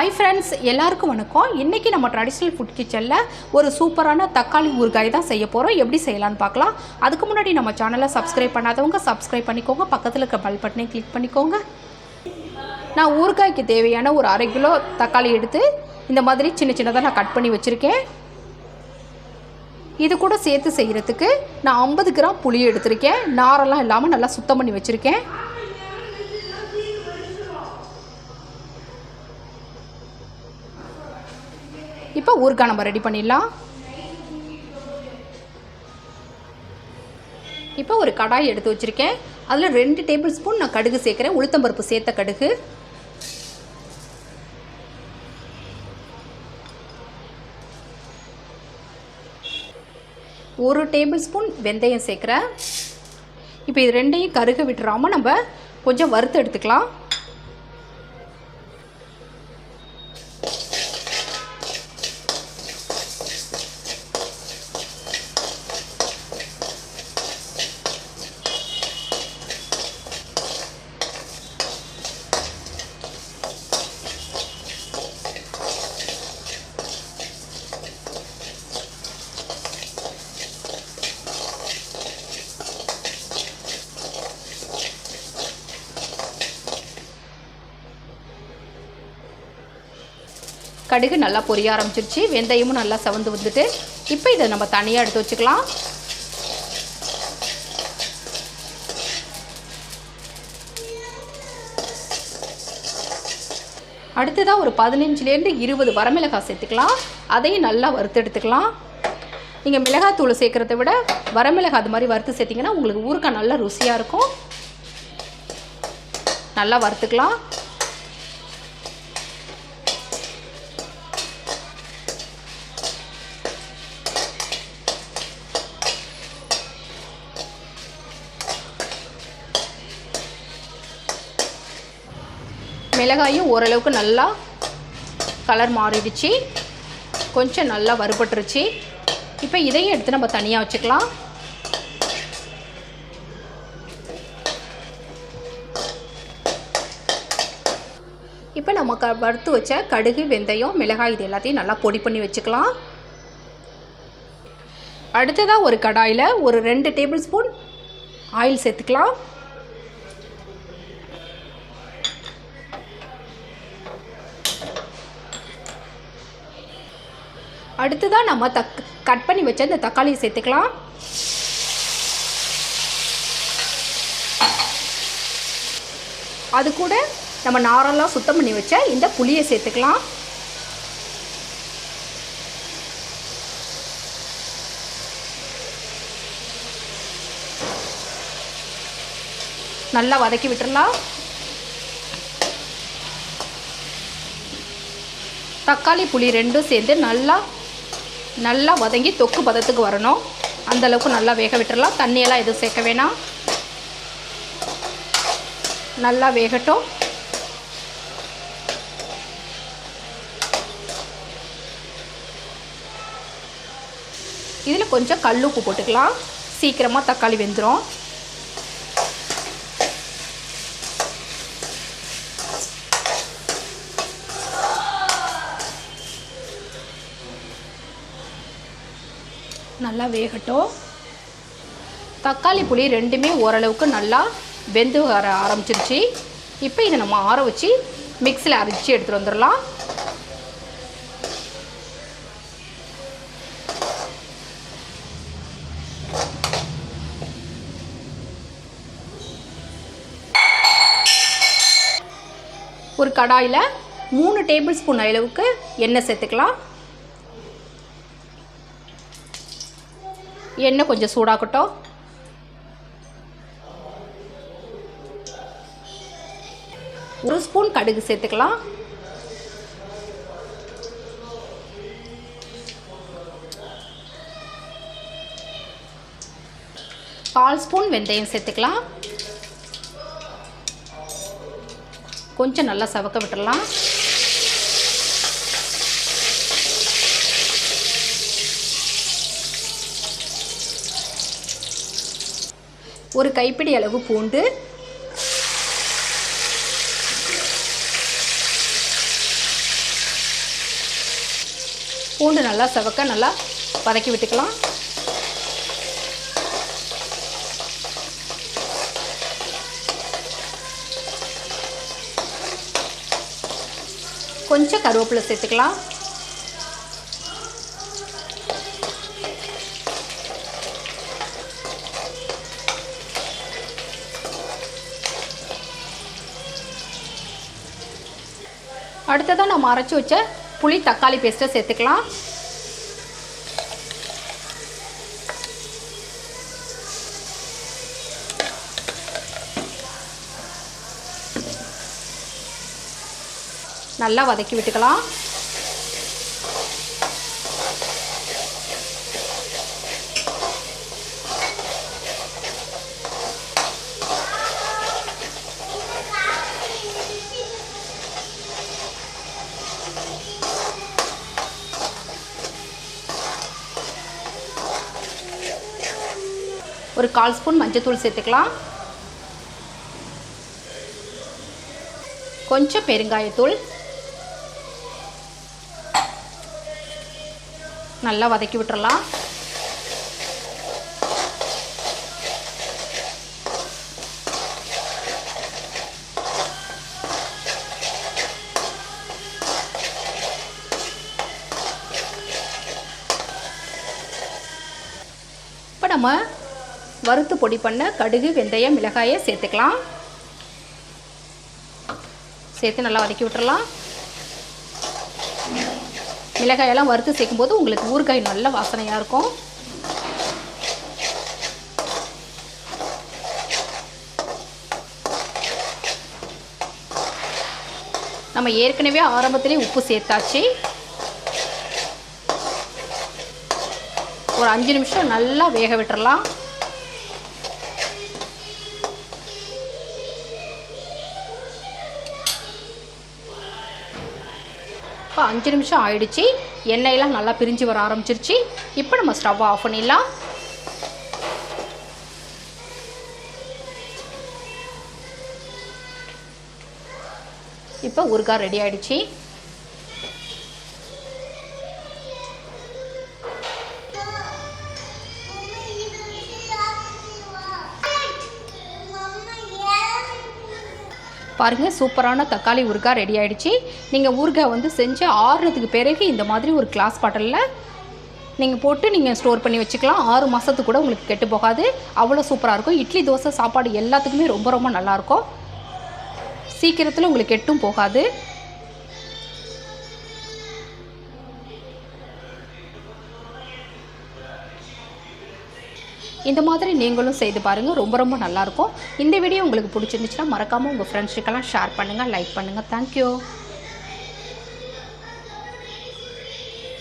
Hi friends எல்லாருக்கும் வணக்கம். இன்றைக்கி நம்ம ட்ரெடிஷ்னல் ஃபுட் கிச்சனில் ஒரு சூப்பரான தக்காளி ஊறுகாய் தான் செய்ய போகிறோம் எப்படி செய்யலான்னு பார்க்கலாம். அதுக்கு முன்னாடி நம்ம சேனலை சப்ஸ்கிரைப் பண்ணாதவங்க சப்ஸ்கிரைப் பண்ணிக்கோங்க. பக்கத்தில் இருக்க பல் பட்டனையும் கிளிக் பண்ணிக்கோங்க. நான் ஊறுகாய்க்கு தேவையான ஒரு அரை கிலோ தக்காளி எடுத்து இந்த மாதிரி சின்ன சின்னதாக நான் கட் பண்ணி வச்சுருக்கேன். இது கூட சேர்த்து செய்கிறதுக்கு நான் ஐம்பது கிராம் புளி எடுத்திருக்கேன். நாரெல்லாம் இல்லாமல் நல்லா சுத்தம் பண்ணி வச்சுருக்கேன். இப்போ ஊறுகாய் நம்ம ரெடி பண்ணிடலாம். இப்போ ஒரு கடாய் எடுத்து வச்சுருக்கேன். அதில் ரெண்டு டேபிள் ஸ்பூன் நான் கடுகு சேர்க்குறேன். உளுத்தம்பருப்பு சேர்த்த கடுகு. ஒரு டேபிள் ஸ்பூன் வெந்தயம் சேர்க்குறேன். இப்போ இது ரெண்டையும் கருக விட்டுறாமல் நம்ம கொஞ்சம் வறுத்து எடுத்துக்கலாம். கடுகு நல்லா பொரிய ஆரம்பிச்சிருச்சு வெந்தயமும் நல்லா செவந்து வந்துட்டு இப்போ இதை நம்ம தனியாக எடுத்து வச்சுக்கலாம். அடுத்ததாக ஒரு பதினஞ்சுலேருந்து இருபது வரமிளகாய் சேர்த்துக்கலாம். அதையும் நல்லா வறுத்து எடுத்துக்கலாம். நீங்கள் மிளகாத்தூள் சேர்க்குறத விட வரமிளகாய் அது மாதிரி வறுத்து சேர்த்திங்கன்னா உங்களுக்கு ஊறுகாய் நல்லா ருசியாக இருக்கும். நல்லா வறுத்துக்கலாம். மிளகாயும் ஓரளவுக்கு நல்லா கலர் மாறிடுச்சு. கொஞ்சம் நல்லா வறுபட்டுருச்சு. இப்போ இதையும் எடுத்து நம்ம தனியாக வச்சுக்கலாம். இப்போ நம்ம க வறுத்து வச்ச கடுகு வெந்தயம் மிளகாய் இது எல்லாத்தையும் நல்லா பொடி பண்ணி வச்சுக்கலாம். அடுத்ததாக ஒரு கடாயில் ஒரு ரெண்டு டேபிள் ஸ்பூன் ஆயில் சேர்த்துக்கலாம். அடுத்ததாக நம்ம தக் கட் பண்ணி வச்ச இந்த தக்காளியை சேர்த்துக்கலாம். அது கூட நம்ம நாரெல்லாம் சுத்தம் பண்ணி வச்ச இந்த புளியை சேர்த்துக்கலாம். நல்லா வதக்கி விட்டுறலாம். தக்காளி புளி ரெண்டும் சேர்ந்து நல்லா நல்லா வதங்கி தொக்கு பதத்துக்கு வரணும். அந்தளவுக்கு நல்லா வேக விட்டுடலாம் தண்ணியெல்லாம் எதுவும் சேர்க்க வேணாம். நல்லா வேகட்டும். இதில் கொஞ்சம் கல் உப்பு போட்டுக்கலாம். சீக்கிரமாக தக்காளி வெந்துடும் நல்லா வேகட்டும். தக்காளி புளி ரெண்டுமே ஓரளவுக்கு நல்லா வெந்து வர ஆரம்பிச்சிருச்சு. இப்போ இதை நம்ம ஆற வச்சு மிக்சியில் அரைச்சி எடுத்துகிட்டு வந்துடலாம். ஒரு கடாயில் மூணு டேபிள் ஸ்பூன் அளவுக்கு எண்ணெய் சேர்த்துக்கலாம். எண்ணெய் கொஞ்சம் சூடாக்கட்டும். ஒரு ஸ்பூன் கடுகு சேர்த்துக்கலாம். கால் ஸ்பூன் வெந்தயம் சேர்த்துக்கலாம். கொஞ்சம் நல்லா சவக்க விட்டுடலாம். ஒரு கைப்பிடி அளவு பூண்டு. பூண்டு நல்லா செவக்க நல்லா வதக்கி விட்டுக்கலாம். கொஞ்சம் கருவேப்பிலை சேர்த்துக்கலாம். அடுத்ததாக நம்ம அரைச்சி வச்ச புளி தக்காளி பேஸ்ட்டை சேர்த்துக்கலாம். நல்லா வதக்கி விட்டுக்கலாம். ஒரு கால் ஸ்பூன் மஞ்சத்தூள் சேர்த்துக்கலாம். கொஞ்சம் பெருங்காயத்தூள். நல்லா வதக்கி விட்டுறலாம். இப்போ நம்ம வறுத்து பொடி பண்ண கடுகு வெந்தயம் மிளகாயை சேர்த்துக்கலாம். சேர்த்து நல்லா வதக்கி விட்டுறலாம். மிளகாயெல்லாம் வறுத்து சேர்க்கும்போது உங்களுக்கு ஊறுகாய் நல்ல வாசனையாக இருக்கும். நம்ம ஏற்கனவே ஆரம்பத்திலே உப்பு சேர்த்தாச்சு. ஒரு அஞ்சு நிமிஷம் நல்லா வேக விட்டுறலாம். இப்போ அஞ்சு நிமிஷம் ஆயிடுச்சு. எண்ணெயெல்லாம் நல்லா பிரிஞ்சு வர ஆரம்பிச்சிருச்சு. இப்போ நம்ம ஸ்டவ் ஆஃப் பண்ணிடலாம். இப்போ ஊறுகாய் ரெடி ஆயிடுச்சு. பாருங்கள் சூப்பரான தக்காளி ஊறுகாய் ரெடி ஆகிடுச்சி நீங்கள் ஊறுகாய் வந்து செஞ்சு ஆறுனதுக்கு பிறகு இந்த மாதிரி ஒரு கிளாஸ் பாட்டிலில் நீங்கள் போட்டு நீங்கள் ஸ்டோர் பண்ணி வச்சுக்கலாம். ஆறு மாதத்துக்கு கூட உங்களுக்கு கெட்டு போகாது. அவ்வளோ சூப்பராக இருக்கும். இட்லி தோசை சாப்பாடு எல்லாத்துக்குமே ரொம்ப ரொம்ப நல்லாயிருக்கும் சீக்கிரத்தில் உங்களுக்கு கெட்டும் போகாது. இந்த மாதிரி நீங்களும் செய்து பாருங்கள் ரொம்ப ரொம்ப நல்லாயிருக்கும். இந்த வீடியோ உங்களுக்கு பிடிச்சிருந்துச்சுன்னா மறக்காமல் உங்கள் ஃப்ரெண்ட்ஸுக்கெல்லாம் ஷேர் பண்ணுங்கள் லைக் பண்ணுங்கள் தேங்க்யூ